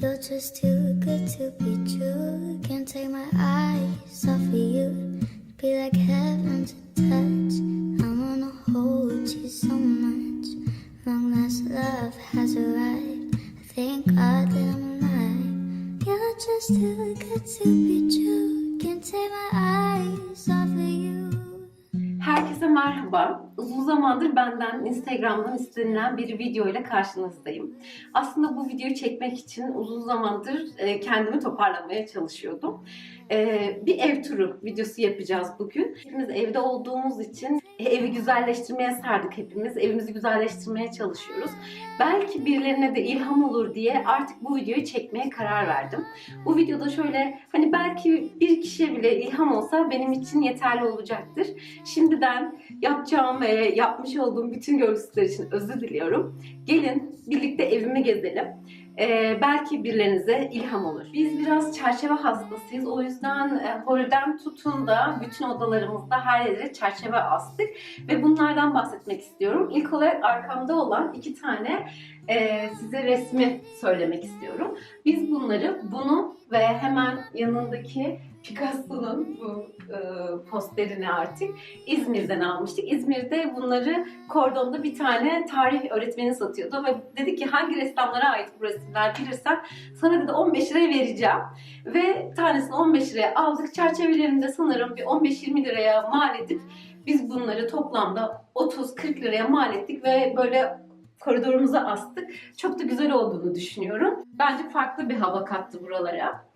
You're just too good to be true. Can't take my eyes off of you. Be like heaven to touch. Zamandır benden Instagram'dan istenilen bir video ile karşınızdayım. Aslında bu videoyu çekmek için uzun zamandır e, kendimi toparlamaya çalışıyordum. E, Bir ev turu videosu yapacağız bugün. Hepimiz evde olduğumuz için evi güzelleştirmeye sardık hepimiz. Evimizi güzelleştirmeye çalışıyoruz. Belki birilerine de ilham olur diye artık bu videoyu çekmeye karar verdim. Bu videoda şöyle hani belki bir kişiye bile ilham olsa benim için yeterli olacaktır. Şimdiden yapacağım ve yapmış olduğum bütün görüntüler için özür diliyorum. Gelin birlikte evimi gezelim. Ee, belki birilerinize ilham olur. Biz biraz çerçeve hastasıyız. O yüzden e, holden tutun da bütün odalarımızda her yere çerçeve astık. Ve bunlardan bahsetmek istiyorum. İlk olarak arkamda olan iki tane e, size resmi söylemek istiyorum. Biz bunları, bunu ve hemen yanındaki Picasso'nun bu e, posterini artık İzmir'den almıştık. İzmir'de bunları kordonda bir tane tarih öğretmeni satıyordu ve dedi ki hangi ressamlara ait bu resimler bilirsen sana dedi 15 liraya vereceğim. Ve tanesini 15 liraya aldık. Çerçevelerini de sanırım bir 15-20 liraya mal edip biz bunları toplamda 30-40 liraya mal ettik ve böyle koridorumuza astık. Çok da güzel olduğunu düşünüyorum. Bence farklı bir hava kattı buralara.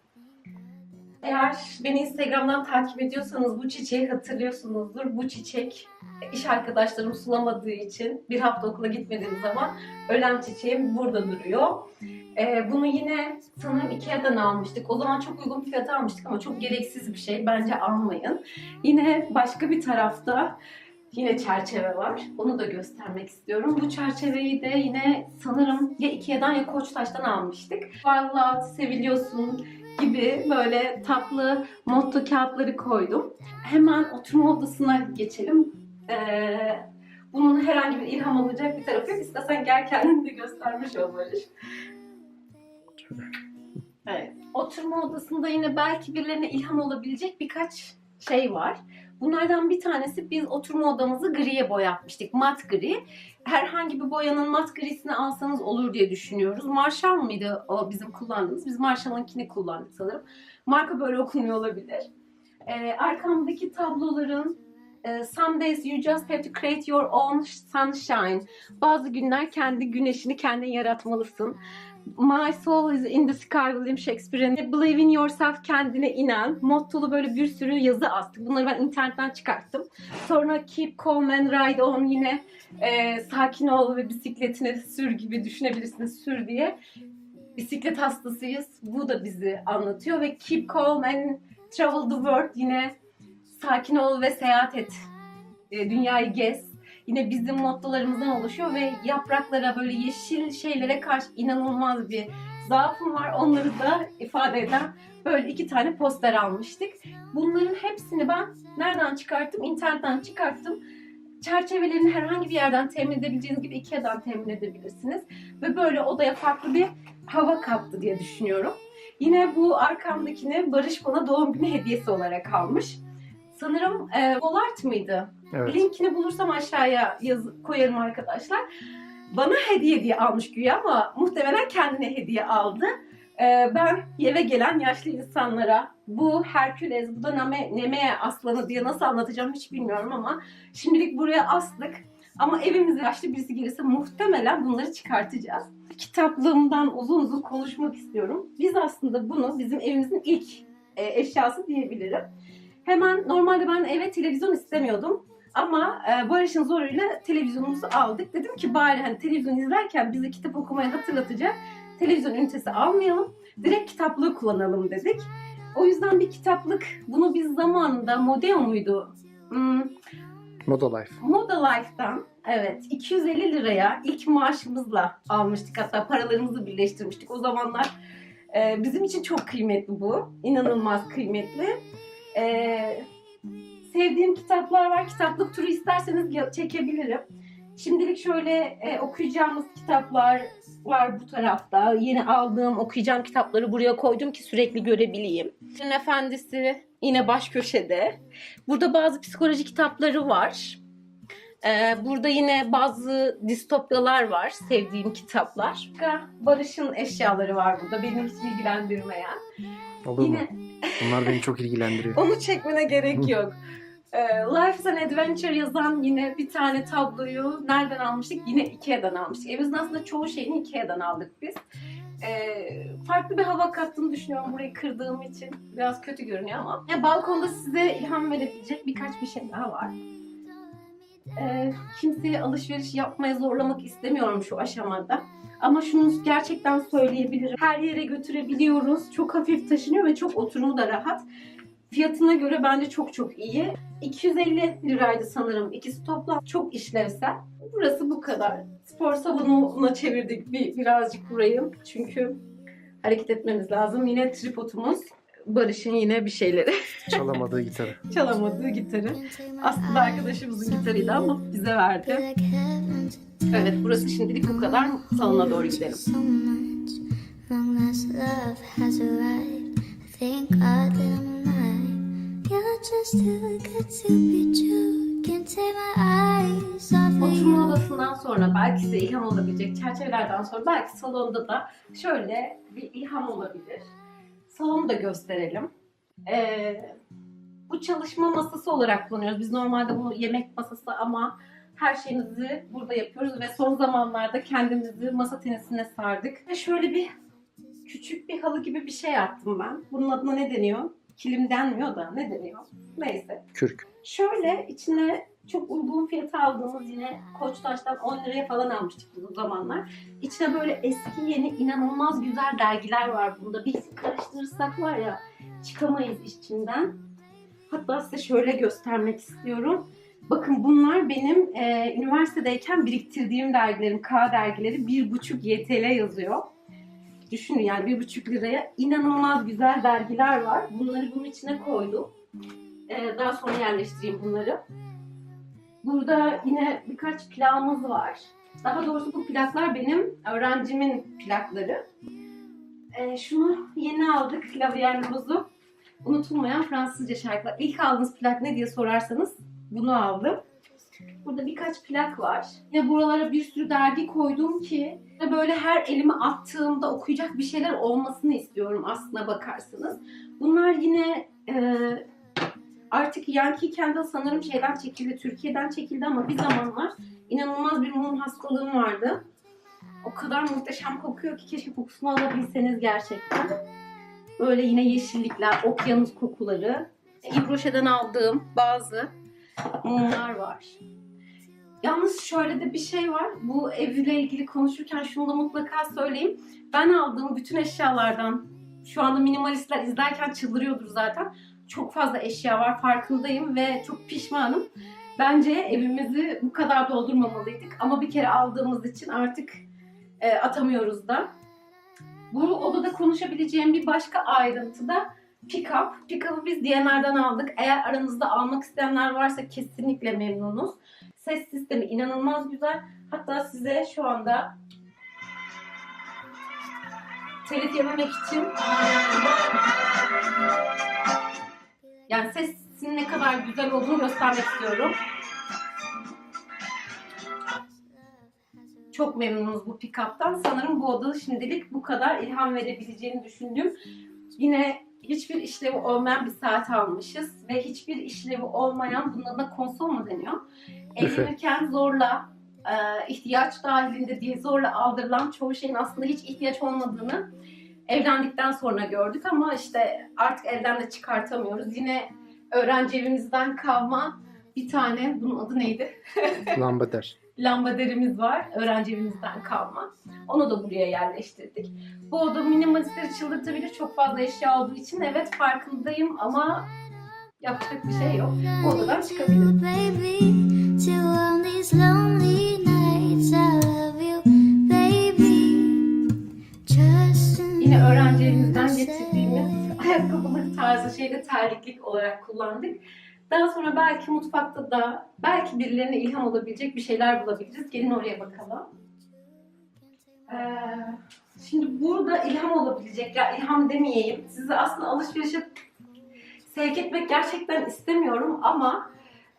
Eğer beni Instagram'dan takip ediyorsanız bu çiçeği hatırlıyorsunuzdur. Bu çiçek iş arkadaşlarım sulamadığı için bir hafta okula gitmediğim zaman ölen çiçeğim burada duruyor. Ee, bunu yine sanırım Ikea'dan almıştık. O zaman çok uygun bir fiyata almıştık ama çok gereksiz bir şey. Bence almayın. Yine başka bir tarafta yine çerçeve var. Onu da göstermek istiyorum. Bu çerçeveyi de yine sanırım ya Ikea'dan ya Koçtaş'tan almıştık. Vallahi seviliyorsun gibi böyle tatlı motto kağıtları koydum. Hemen oturma odasına geçelim. Ee, bunun herhangi bir ilham alacak bir tarafı yok. İstersen gel kendini de göstermiş ol Barış. Evet. Oturma odasında yine belki birilerine ilham olabilecek birkaç şey var. Bunlardan bir tanesi biz oturma odamızı griye boyatmıştık. Mat gri. Herhangi bir boyanın mat grisini alsanız olur diye düşünüyoruz. Marshall mıydı o bizim kullandığımız? Biz Marshall'ınkini kullandık sanırım. Marka böyle okunuyor olabilir. Ee, arkamdaki tabloların e, Some days you just have to create your own sunshine. Bazı günler kendi güneşini kendin yaratmalısın. My soul is in the sky William Shakespeare'in Believe in yourself kendine inen mottolu böyle bir sürü yazı astık. Bunları ben internetten çıkarttım. Sonra keep calm and ride on yine e, sakin ol ve bisikletine sür gibi düşünebilirsiniz sür diye. Bisiklet hastasıyız. Bu da bizi anlatıyor ve keep calm and travel the world yine sakin ol ve seyahat et. E, dünyayı gez. Yine bizim mottolarımızdan oluşuyor ve yapraklara böyle yeşil şeylere karşı inanılmaz bir zaafım var. Onları da ifade eden böyle iki tane poster almıştık. Bunların hepsini ben nereden çıkarttım? İnternetten çıkarttım. Çerçevelerini herhangi bir yerden temin edebileceğiniz gibi Ikea'dan temin edebilirsiniz. Ve böyle odaya farklı bir hava kattı diye düşünüyorum. Yine bu arkamdakini Barış bana doğum günü hediyesi olarak almış. Sanırım e, Volart mıydı? Evet. Linkini bulursam aşağıya yaz koyarım arkadaşlar. Bana hediye diye almış güya ama muhtemelen kendine hediye aldı. Ee, ben eve gelen yaşlı insanlara bu Herküles, bu da Neme, Nemea aslanı diye nasıl anlatacağım hiç bilmiyorum ama şimdilik buraya astık. Ama evimize yaşlı birisi gelirse muhtemelen bunları çıkartacağız. Kitaplığımdan uzun uzun konuşmak istiyorum. Biz aslında bunu bizim evimizin ilk e, eşyası diyebilirim. Hemen normalde ben eve televizyon istemiyordum. Ama e, Barış'ın zoruyla televizyonumuzu aldık. Dedim ki bari hani televizyon izlerken bize kitap okumayı hatırlatacak televizyon ünitesi almayalım. Direkt kitaplığı kullanalım dedik. O yüzden bir kitaplık bunu biz zamanında Modeo muydu? Hmm, Moda Life. Moda Life'dan evet 250 liraya ilk maaşımızla almıştık. Hatta paralarımızı birleştirmiştik. O zamanlar e, bizim için çok kıymetli bu. İnanılmaz kıymetli. E, sevdiğim kitaplar var. Kitaplık turu isterseniz çekebilirim. Şimdilik şöyle e, okuyacağımız kitaplar var bu tarafta. Yeni aldığım okuyacağım kitapları buraya koydum ki sürekli görebileyim. Şirin Efendisi yine baş köşede. Burada bazı psikoloji kitapları var. Ee, burada yine bazı distopyalar var, sevdiğim kitaplar. Barış'ın eşyaları var burada, beni hiç ilgilendirmeyen. Olur mu? Yine Bunlar beni çok ilgilendiriyor. onu çekmene gerek yok. Ee, Life is an Adventure yazan yine bir tane tabloyu nereden almıştık? Yine Ikea'dan almıştık. Evimizin aslında çoğu şeyini Ikea'dan aldık biz. Ee, farklı bir hava kattığını düşünüyorum burayı kırdığım için. Biraz kötü görünüyor ama. Ya, balkonda size ilham verebilecek birkaç bir şey daha var. Ee, kimseye alışveriş yapmaya zorlamak istemiyorum şu aşamada. Ama şunu gerçekten söyleyebilirim. Her yere götürebiliyoruz. Çok hafif taşınıyor ve çok oturumu da rahat. Fiyatına göre bence çok çok iyi. 250 liraydı sanırım. İkisi toplam çok işlevsel. Burası bu kadar. Spor salonuna çevirdik bir, birazcık burayı. Çünkü hareket etmemiz lazım. Yine tripodumuz. Barış'ın yine bir şeyleri. Çalamadığı gitarı. Çalamadığı gitarı. Aslında arkadaşımızın gitarıydı ama bize verdi. Evet burası şimdilik bu kadar. Salona doğru gidelim. Oturma odasından sonra belki size ilham olabilecek çerçevelerden sonra belki salonda da şöyle bir ilham olabilir. Salonu da gösterelim. Ee, bu çalışma masası olarak kullanıyoruz. Biz normalde bu yemek masası ama her şeyimizi burada yapıyoruz ve son zamanlarda kendimizi masa tenisine sardık. Ve şöyle bir küçük bir halı gibi bir şey yaptım ben. Bunun adına ne deniyor? Kilim denmiyor da ne deniyor? Neyse. Kürk. Şöyle içine çok uygun fiyata aldığımız yine Koçtaş'tan 10 liraya falan almıştık bu zamanlar. İçine böyle eski yeni inanılmaz güzel dergiler var bunda. Biz karıştırırsak var ya çıkamayız içinden. Hatta size şöyle göstermek istiyorum. Bakın bunlar benim e, üniversitedeyken biriktirdiğim dergilerim. K dergileri 1,5 YTL yazıyor. Düşünün yani 1,5 liraya inanılmaz güzel dergiler var. Bunları bunun içine koydum. Ee, daha sonra yerleştireyim bunları. Burada yine birkaç plağımız var. Daha doğrusu bu plaklar benim öğrencimin plakları. Ee, şunu yeni aldık Rose'u. Unutulmayan Fransızca şarkılar. İlk aldığınız plak ne diye sorarsanız bunu aldım. Burada birkaç plak var. Ya buralara bir sürü dergi koydum ki böyle her elime attığımda okuyacak bir şeyler olmasını istiyorum aslına bakarsanız. Bunlar yine e, artık Yankee Candle sanırım şeyden çekildi, Türkiye'den çekildi ama bir zamanlar inanılmaz bir mum hastalığım vardı. O kadar muhteşem kokuyor ki keşke kokusunu alabilseniz gerçekten. Böyle yine yeşillikler, okyanus kokuları. Yves Rocher'den aldığım bazı mumlar var. Yalnız şöyle de bir şey var. Bu evle ilgili konuşurken şunu da mutlaka söyleyeyim. Ben aldığım bütün eşyalardan şu anda minimalistler izlerken çıldırıyordur zaten. Çok fazla eşya var farkındayım ve çok pişmanım. Bence evimizi bu kadar doldurmamalıydık ama bir kere aldığımız için artık e, atamıyoruz da. Bu odada konuşabileceğim bir başka ayrıntı da pick-up. Pick-up'ı biz DNR'dan aldık. Eğer aranızda almak isteyenler varsa kesinlikle memnunuz. Ses sistemi inanılmaz güzel. Hatta size şu anda telif yememek için yani sesin ne kadar güzel olduğunu göstermek istiyorum. Çok memnunuz bu pick-up'tan. Sanırım bu odada şimdilik bu kadar ilham verebileceğini düşündüm. Yine hiçbir işlevi olmayan bir saat almışız ve hiçbir işlevi olmayan bunun adına konsol mu deniyor? Evlenirken zorla e, ihtiyaç dahilinde diye zorla aldırılan çoğu şeyin aslında hiç ihtiyaç olmadığını evlendikten sonra gördük ama işte artık evden de çıkartamıyoruz. Yine öğrenci evimizden kalma bir tane bunun adı neydi? Lambader. lambaderimiz var. Öğrenci evimizden kalma. Onu da buraya yerleştirdik. Bu oda minimalistleri çıldırtabilir çok fazla eşya olduğu için. Evet farkındayım ama yapacak bir şey yok. Bu odadan çıkabilirim. Şeyde terliklik olarak kullandık. Daha sonra belki mutfakta da belki birilerine ilham olabilecek bir şeyler bulabiliriz. Gelin oraya bakalım. Ee, şimdi burada ilham olabilecek, ya ilham demeyeyim. Sizi aslında alışverişe sevk etmek gerçekten istemiyorum ama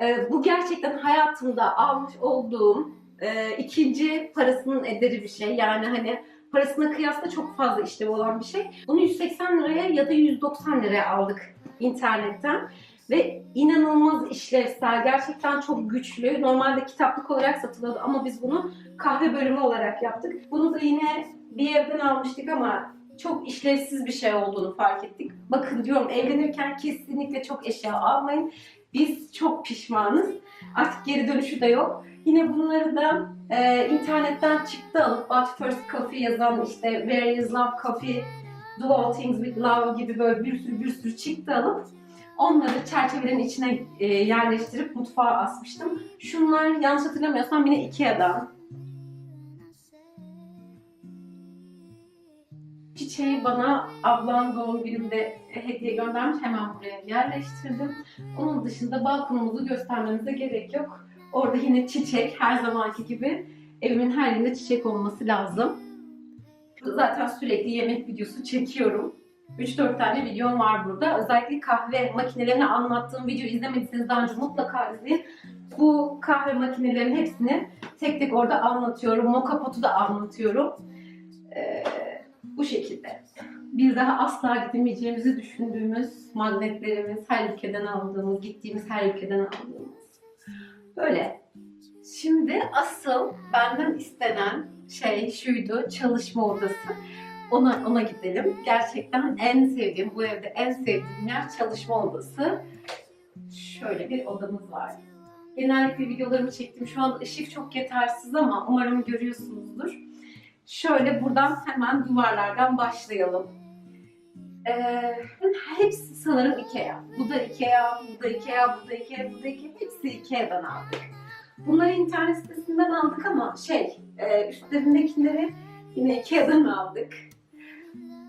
e, bu gerçekten hayatımda almış olduğum e, ikinci parasının ederi bir şey. Yani hani parasına kıyasla çok fazla işlevi olan bir şey. Bunu 180 liraya ya da 190 liraya aldık internetten. Ve inanılmaz işlevsel, gerçekten çok güçlü. Normalde kitaplık olarak satılıyordu ama biz bunu kahve bölümü olarak yaptık. Bunu da yine bir evden almıştık ama çok işlevsiz bir şey olduğunu fark ettik. Bakın diyorum evlenirken kesinlikle çok eşya almayın. Biz çok pişmanız. Artık geri dönüşü de yok. Yine bunları da e, internetten çıktı alıp But First Coffee yazan işte Where is Love Coffee, Do All Things With Love gibi böyle bir sürü bir sürü çıktı alıp onları çerçevelerin içine e, yerleştirip mutfağa asmıştım. Şunlar yanlış hatırlamıyorsam yine Ikea'dan. Çiçeği bana ablam doğum günümde hediye göndermiş. Hemen buraya yerleştirdim. Onun dışında balkonumuzu göstermemize gerek yok. Orada yine çiçek her zamanki gibi evimin her yerinde çiçek olması lazım. Zaten sürekli yemek videosu çekiyorum. 3-4 tane videom var burada. Özellikle kahve makinelerini anlattığım video izlemediyseniz daha önce mutlaka izleyin. Bu kahve makinelerinin hepsini tek tek orada anlatıyorum. Moka potu da anlatıyorum. Ee, bu şekilde. Bir daha asla gidemeyeceğimizi düşündüğümüz magnetlerimiz, her ülkeden aldığımız, gittiğimiz her ülkeden aldığımız. Böyle. Şimdi asıl benden istenen şey şuydu, çalışma odası. Ona, ona gidelim. Gerçekten en sevdiğim, bu evde en sevdiğim yer çalışma odası. Şöyle bir odamız var. Genellikle videolarımı çektim. Şu anda ışık çok yetersiz ama umarım görüyorsunuzdur. Şöyle buradan hemen duvarlardan başlayalım. Ee, hepsi sanırım Ikea. Bu da Ikea, bu da Ikea, bu da Ikea, bu da Ikea. Hepsi Ikea'dan aldık. Bunları internet sitesinden aldık ama şey, e, üstlerindekileri yine Ikea'dan aldık.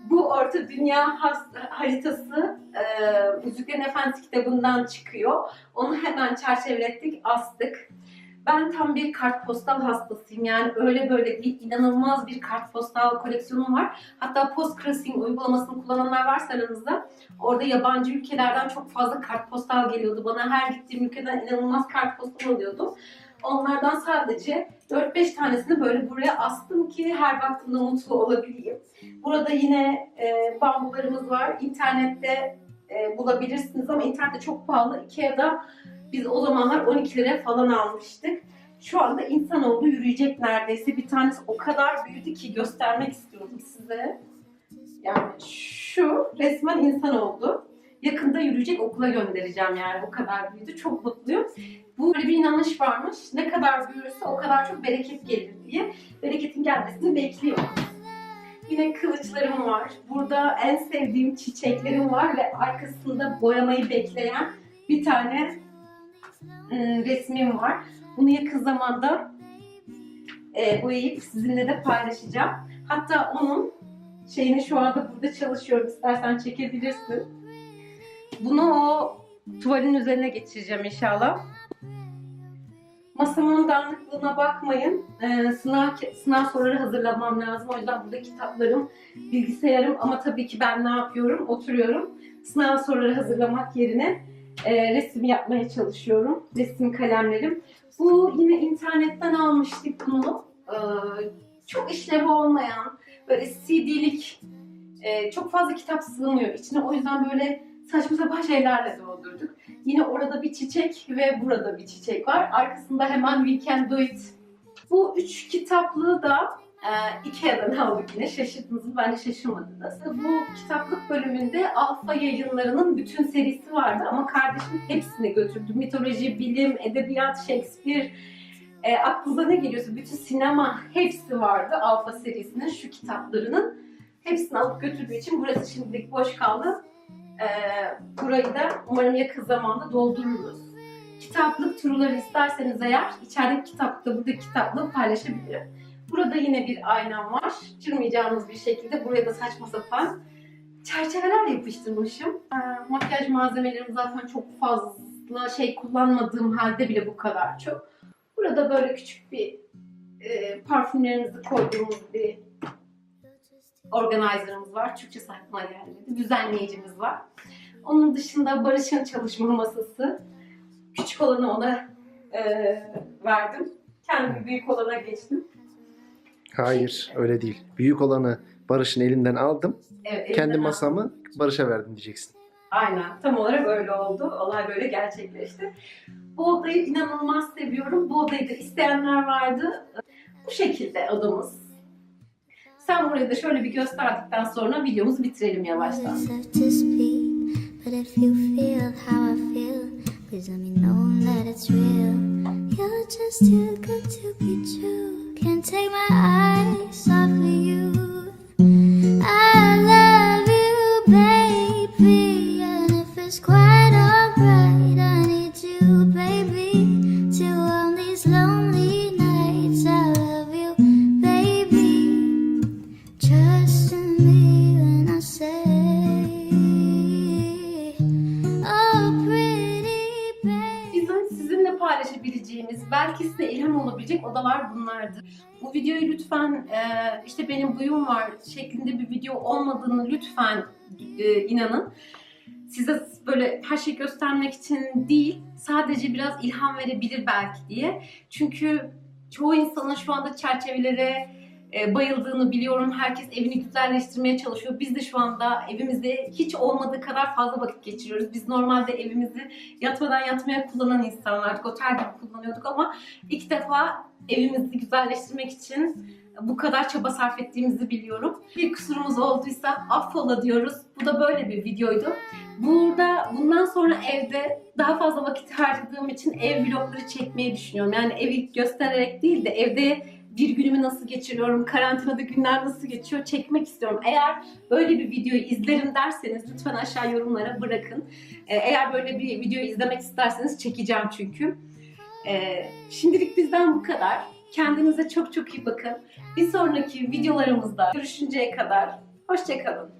Bu Orta Dünya haritası e, Müziklerin Efendisi kitabından çıkıyor. Onu hemen çerçevelettik, astık. Ben tam bir kartpostal hastasıyım. Yani öyle böyle değil, inanılmaz bir kartpostal koleksiyonum var. Hatta Postcrossing uygulamasını kullananlar varsa aranızda orada yabancı ülkelerden çok fazla kartpostal geliyordu. Bana her gittiğim ülkeden inanılmaz kartpostal alıyordu. Onlardan sadece 4-5 tanesini böyle buraya astım ki her baktığımda mutlu olabileyim. Burada yine e, bambularımız var. İnternette e, bulabilirsiniz ama internette çok pahalı. Ikea'da biz o zamanlar 12 liraya falan almıştık. Şu anda insanoğlu yürüyecek neredeyse. Bir tanesi o kadar büyüdü ki göstermek istiyordum size. Yani şu resmen insan oldu. Yakında yürüyecek okula göndereceğim yani o kadar büyüdü. Çok mutluyum. Bu böyle bir inanış varmış. Ne kadar büyürse o kadar çok bereket gelir diye. Bereketin gelmesini bekliyorum. Yine kılıçlarım var. Burada en sevdiğim çiçeklerim var ve arkasında boyamayı bekleyen bir tane ım, resmim var. Bunu yakın zamanda e, boyayıp sizinle de paylaşacağım. Hatta onun şeyini şu anda burada çalışıyorum. İstersen çekebilirsin. Bunu o tuvalin üzerine geçireceğim inşallah. Masamın dağınıklığına bakmayın. Ee, sınav, sınav soruları hazırlamam lazım. O yüzden burada kitaplarım, bilgisayarım ama tabii ki ben ne yapıyorum? Oturuyorum. Sınav soruları hazırlamak yerine e, resim yapmaya çalışıyorum. Resim kalemlerim. Bu yine internetten almıştık bunu. Ee, çok işlevi olmayan, böyle CD'lik, e, çok fazla kitap sığmıyor içine. O yüzden böyle saçma sapan şeylerle doldurduk. Yine orada bir çiçek ve burada bir çiçek var. Arkasında hemen We Can Do It. Bu üç kitaplığı da e, Ikea'dan aldık yine. Şaşırdınız mı? Bence şaşırmadınız. Bu kitaplık bölümünde Alfa yayınlarının bütün serisi vardı ama kardeşim hepsini götürdü. Mitoloji, bilim, edebiyat, Shakespeare, e, aklınıza ne geliyorsa bütün sinema hepsi vardı Alfa serisinin şu kitaplarının. Hepsini alıp götürdüğü için burası şimdilik boş kaldı. E, burayı da umarım yakın zamanda doldururuz. Kitaplık turları isterseniz eğer içerideki kitapta buradaki kitaplığı paylaşabilirim. Burada yine bir aynam var. Çırmayacağınız bir şekilde buraya da saçma sapan çerçeveler yapıştırmışım. Ee, makyaj malzemelerim zaten çok fazla şey kullanmadığım halde bile bu kadar çok. Burada böyle küçük bir e, parfümlerimizi koyduğumuz bir organizer'ımız var. Türkçe aklıma gelmedi. Düzenleyicimiz var. Onun dışında Barış'ın çalışma masası. Küçük olanı ona e, verdim. Kendimi büyük olana geçtim. Hayır öyle değil. Büyük olanı Barış'ın elinden aldım. Evet, Kendi masamı Barış'a verdim diyeceksin. Aynen. Tam olarak öyle oldu. Olay böyle gerçekleşti. Bu odayı inanılmaz seviyorum. Bu odayı da isteyenler vardı. Bu şekilde odamız. Sen burayı da şöyle bir gösterdikten sonra videomuzu bitirelim yavaştan. But if you feel how I feel, please let me know that it's real. You're just too good to be true. Can't take my eyes off bunlardır. Bu videoyu lütfen e, işte benim buyum var şeklinde bir video olmadığını lütfen e, inanın. Size böyle her şeyi göstermek için değil, sadece biraz ilham verebilir belki diye. Çünkü çoğu insanın şu anda çerçevelere e, bayıldığını biliyorum. Herkes evini güzelleştirmeye çalışıyor. Biz de şu anda evimizde hiç olmadığı kadar fazla vakit geçiriyoruz. Biz normalde evimizi yatmadan yatmaya kullanan insanlardık. Otel gibi kullanıyorduk ama ilk defa evimizi güzelleştirmek için bu kadar çaba sarf ettiğimizi biliyorum. Bir kusurumuz olduysa affola diyoruz. Bu da böyle bir videoydu. Burada bundan sonra evde daha fazla vakit harcadığım için ev vlogları çekmeyi düşünüyorum. Yani evi göstererek değil de evde bir günümü nasıl geçiriyorum, karantinada günler nasıl geçiyor çekmek istiyorum. Eğer böyle bir videoyu izlerim derseniz lütfen aşağı yorumlara bırakın. Ee, Eğer böyle bir videoyu izlemek isterseniz çekeceğim çünkü. Ee, Şimdilik bizden bu kadar. Kendinize çok çok iyi bakın. Bir sonraki videolarımızda görüşünceye kadar hoşçakalın.